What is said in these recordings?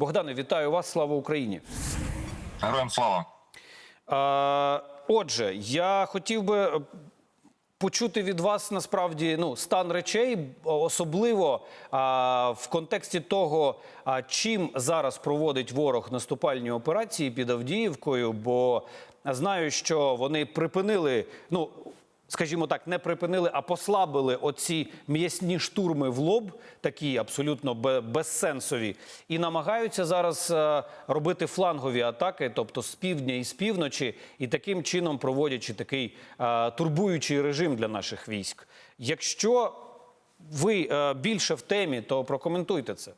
Богдане, вітаю вас! Слава Україні! Героям слава. Отже, я хотів би е, почути від вас насправді ну стан речей, особливо а, в контексті того, а, чим зараз проводить ворог наступальні операції під Авдіївкою. Бо знаю, що вони припинили. Ну скажімо так, не припинили, а послабили оці м'ясні штурми в лоб, такі абсолютно бе- безсенсові, і намагаються зараз е, робити флангові атаки, тобто з півдня і з півночі, і таким чином проводячи такий е, турбуючий режим для наших військ. Якщо ви е, більше в темі, то прокоментуйте це.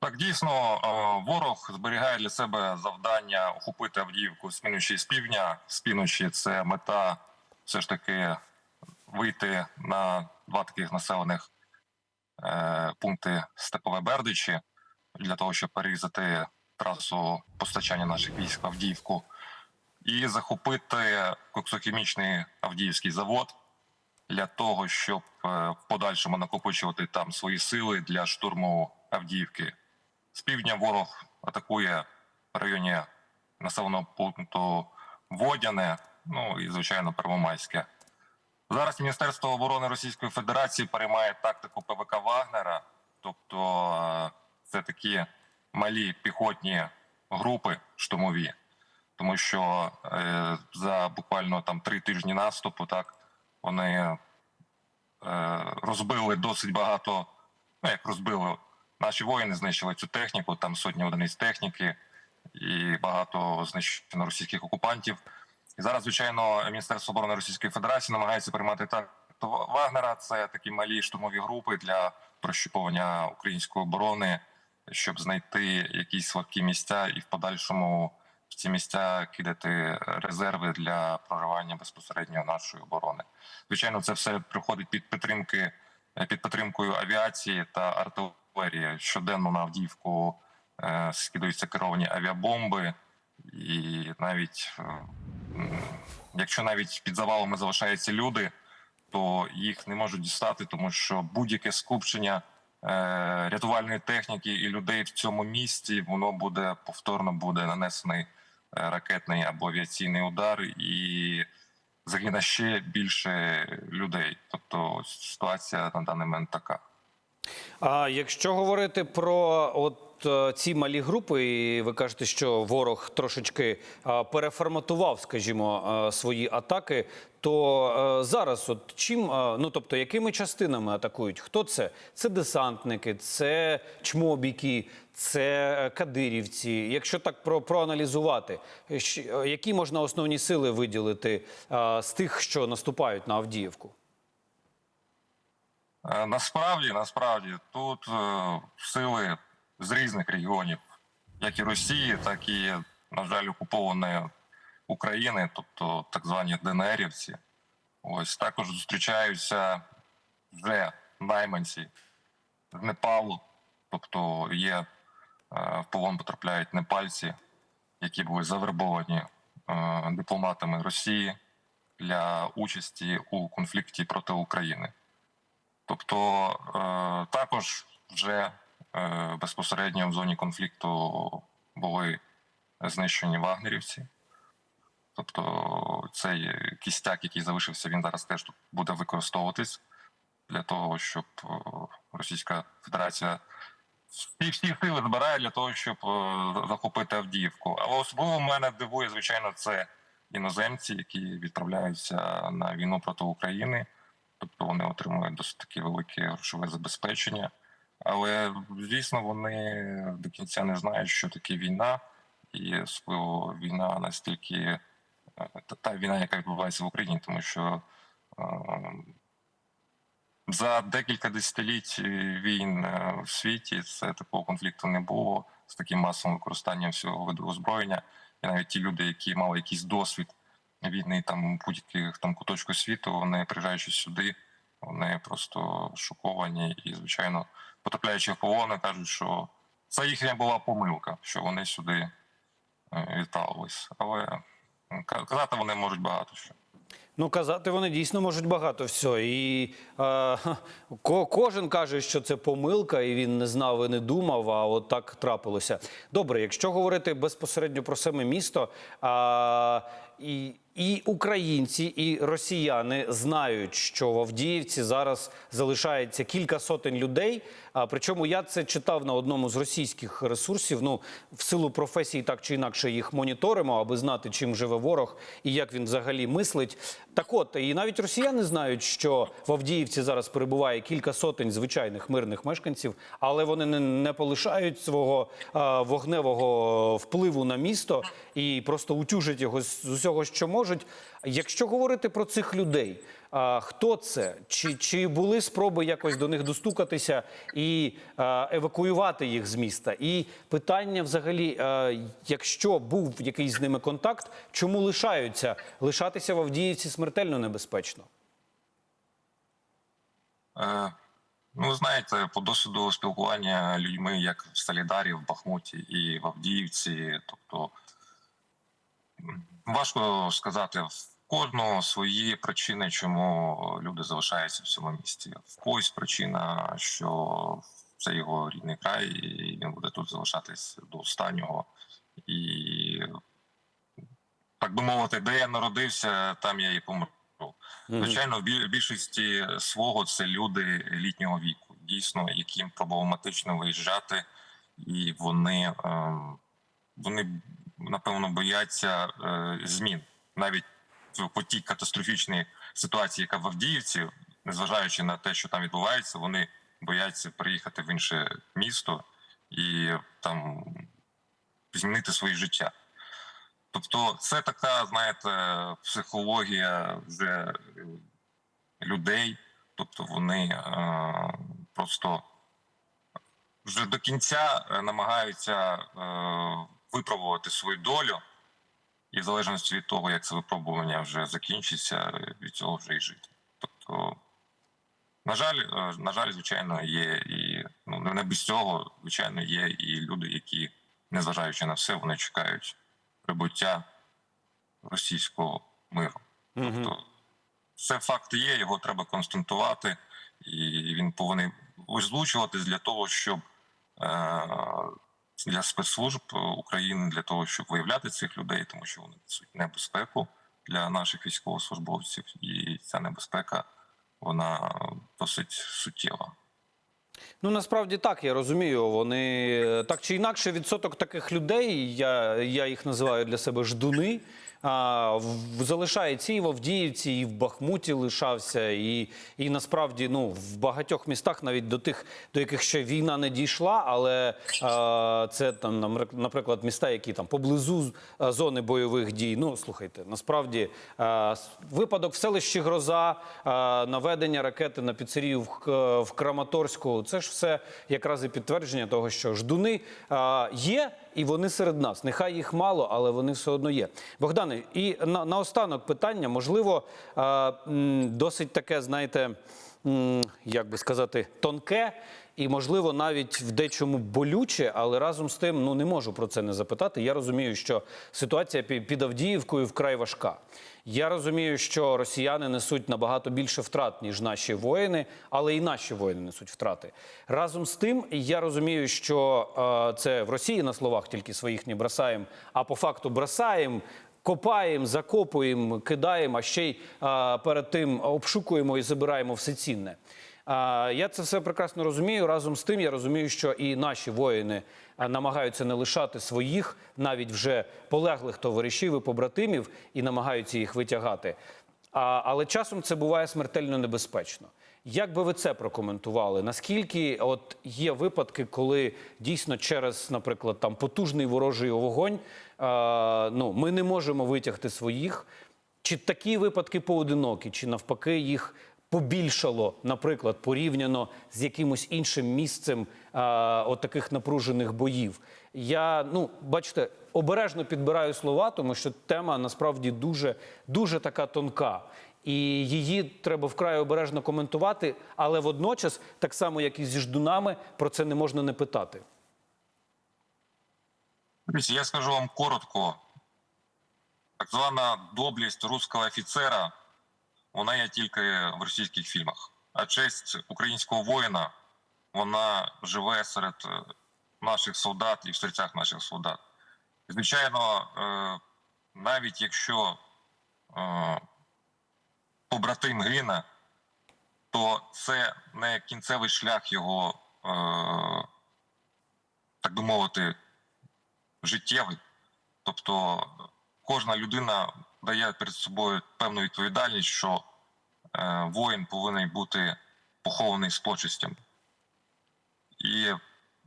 Так, дійсно, е, ворог зберігає для себе завдання охопити Авдіївку з півночі з півдня. З півночі це мета все ж таки вийти на два таких населених е, пункти Степове Бердичі для того, щоб перерізати трасу постачання наших військ в Авдіївку і захопити коксохімічний Авдіївський завод для того, щоб е, в подальшому накопичувати там свої сили для штурму Авдіївки. З півдня ворог атакує в районі населеного пункту Водяне, ну і звичайно Первомайське. Зараз Міністерство оборони Російської Федерації переймає тактику ПВК Вагнера, тобто е, це такі малі піхотні групи штурмові, тому що е, за буквально там три тижні наступу, так вони е, розбили досить багато. Ну як розбили, наші воїни знищили цю техніку, там сотні одиниць техніки і багато знищено російських окупантів. І зараз, звичайно, Міністерство оборони Російської Федерації намагається приймати так Вагнера. Це такі малі штурмові групи для прощуповання української оборони, щоб знайти якісь слабкі місця і в подальшому в ці місця кидати резерви для проривання безпосередньо нашої оборони. Звичайно, це все приходить під підтримки під підтримкою авіації та артилерії. Щоденно на Авдіївку е, скидаються керовані авіабомби, і навіть е, якщо навіть під завалами залишаються люди, то їх не можуть дістати, тому що будь-яке скупчення е, рятувальної техніки і людей в цьому місті воно буде повторно буде нанесений ракетний або авіаційний удар і загине ще більше людей. Тобто ситуація на даний момент така. А якщо говорити про от е, ці малі групи, і ви кажете, що ворог трошечки е, переформатував, скажімо, е, свої атаки, то зараз, от чим, ну тобто, якими частинами атакують? Хто це? Це десантники, це чмобіки, це кадирівці. Якщо так про проаналізувати, які можна основні сили виділити з тих, що наступають на Авдіївку? Е, Насправді, насправді, тут е, сили з різних регіонів, як і Росії, так і, на жаль, окупованої України, тобто так звані ДНРівці. Ось також зустрічаються вже найманці з Непалу, тобто є е, в полон потрапляють непальці, які були завербовані дипломатами Росії для участі у конфлікті проти України. Тобто е, також вже е, безпосередньо в зоні конфлікту були знищені вагнерівці. Тобто цей кістяк, який залишився, він зараз теж буде використовуватись для того, щоб е, Російська Федерація всі, всі сили збирає для того, щоб захопити Авдіївку. Але особливо мене дивує, звичайно, це іноземці, які відправляються на війну проти України. Тобто вони отримують досить таке велике грошове забезпечення. Але звісно, вони до кінця не знають, що таке війна, і особливо війна настільки е, та, війна, яка відбувається в Україні, тому що е, за декілька десятиліть війн е, в світі це такого конфлікту не було з таким масовим використанням всього виду озброєння. І навіть ті люди, які мали якийсь досвід війни там будь-яких там куточку світу, вони приїжджаючи сюди, вони просто шоковані і, звичайно, потрапляючи в полони, кажуть, що це їхня була помилка, що вони сюди вітались. Але казати вони можуть багато що. Ну, казати вони дійсно можуть багато всього. І е, ко- кожен каже, що це помилка, і він не знав і не думав, а от так трапилося. Добре, якщо говорити безпосередньо про саме місто, а, і, і українці, і росіяни знають, що в Авдіївці зараз залишається кілька сотень людей. А, причому я це читав на одному з російських ресурсів. Ну, в силу професії так чи інакше їх моніторимо, аби знати, чим живе ворог і як він взагалі мислить. Так от, і навіть росіяни знають, що в Авдіївці зараз перебуває кілька сотень звичайних мирних мешканців, але вони не, не полишають свого а, вогневого впливу на місто і просто утюжать його з усього, що можуть. Якщо говорити про цих людей, хто це? Чи, чи були спроби якось до них достукатися і евакуювати їх з міста? І питання взагалі, якщо був якийсь з ними контакт, чому лишаються? Лишатися в Авдіївці смертельно небезпечно. Е, Ну, знаєте, по досвіду спілкування людьми, як в Солідарі, в Бахмуті і в Авдіївці, тобто важко сказати, кожного свої причини, чому люди залишаються в цьому місті. В когось причина, що це його рідний край, і він буде тут залишатись до останнього. І так би мовити, де я народився, там я і помру. Звичайно, в більшості свого це люди літнього віку, дійсно, яким проблематично виїжджати, і вони, ем, вони напевно бояться е, змін. Навіть по тій катастрофічній ситуації, яка в Авдіївці, незважаючи на те, що там відбувається, вони бояться приїхати в інше місто і там змінити своє життя. Тобто, це така, знаєте, психологія вже людей. Тобто вони е, просто вже до кінця е, намагаються е, випробувати свою долю, і в залежності від того, як це випробування вже закінчиться, від цього вже і жити. Тобто, на жаль, е, на жаль, звичайно, є і ну не без цього, звичайно, є і люди, які, незважаючи на все, вони чекають прибуття російського миру. Тобто, це факт є, його треба констатувати, і він повинен озвучуватись для того, щоб е, для спецслужб України для того, щоб виявляти цих людей, тому що вони несуть небезпеку для наших військовослужбовців, і ця небезпека вона досить суттєва. Ну насправді так, я розумію. Вони е, так чи інакше, відсоток таких людей, я, я їх називаю для себе ждуни. А, в- залишається і в Авдіївці, і в Бахмуті лишався, і, і насправді ну, в багатьох містах, навіть до тих, до яких ще війна не дійшла, але а, це там, наприклад, міста, які там поблизу зони бойових дій. Ну слухайте, насправді а, випадок в селищі Гроза, а, наведення ракети на піцерію в, в Краматорську. Це ж все якраз і підтвердження того, що ждуни а, є. І вони серед нас. Нехай їх мало, але вони все одно є. Богдане, і на, наостанок питання, можливо, досить таке, знаєте, як би сказати, тонке. І, можливо, навіть в дечому болюче, але разом з тим ну не можу про це не запитати. Я розумію, що ситуація під Авдіївкою вкрай важка. Я розумію, що росіяни несуть набагато більше втрат, ніж наші воїни, але і наші воїни несуть втрати. Разом з тим, я розумію, що е, це в Росії на словах тільки своїх не бросаємо, а по факту бросаємо. Копаємо, закопуємо, кидаємо, а ще й е, перед тим обшукуємо і забираємо все цінне. Я це все прекрасно розумію. Разом з тим, я розумію, що і наші воїни намагаються не лишати своїх, навіть вже полеглих товаришів і побратимів, і намагаються їх витягати. Але часом це буває смертельно небезпечно. Як би ви це прокоментували? Наскільки от є випадки, коли дійсно через, наприклад, там потужний ворожий вогонь, а, ну ми не можемо витягти своїх? Чи такі випадки поодинокі, чи навпаки їх побільшало, наприклад, порівняно з якимось іншим місцем а, от таких напружених боїв? Я ну бачите, обережно підбираю слова, тому що тема насправді дуже дуже така тонка. І її треба вкрай обережно коментувати, але водночас, так само як і зі ждунами, про це не можна не питати. Я скажу вам коротко. так звана доблість руського офіцера, вона є тільки в російських фільмах. А честь українського воїна, вона живе серед е, наших солдат і в серцях наших солдат. Звичайно, е, навіть якщо е, побратим гине, то це не кінцевий шлях його, так би мовити, життєвий. Тобто кожна людина дає перед собою певну відповідальність, що е, воїн повинен бути похований з почестям. І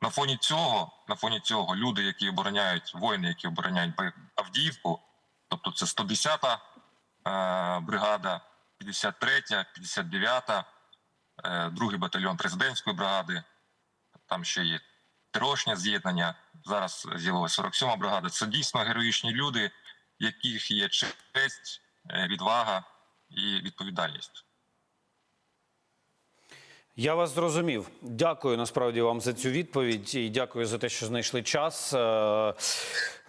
на фоні цього, на фоні цього люди, які обороняють воїни, які обороняють Авдіївку, тобто це 110-та е, бригада, 53-я, 59-та, е, другий батальйон президентської бригади, там ще є трошнє з'єднання. Зараз з'явилася 47-ма бригада. Це дійсно героїчні люди, яких є честь, е, відвага і відповідальність. Я вас зрозумів. Дякую насправді вам за цю відповідь і дякую за те, що знайшли час. Е,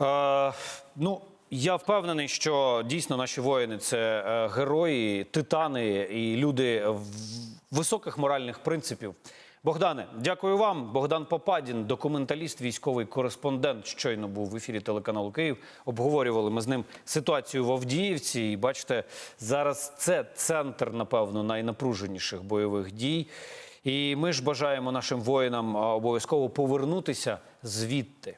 е, ну. Я впевнений, що дійсно наші воїни це е, герої, титани і люди високих моральних принципів. Богдане, дякую вам. Богдан Попадін, документаліст, військовий кореспондент, щойно був в ефірі телеканалу Київ. Обговорювали ми з ним ситуацію в Авдіївці. І бачите, зараз це центр, напевно, найнапруженіших бойових дій. І ми ж бажаємо нашим воїнам обов'язково повернутися звідти.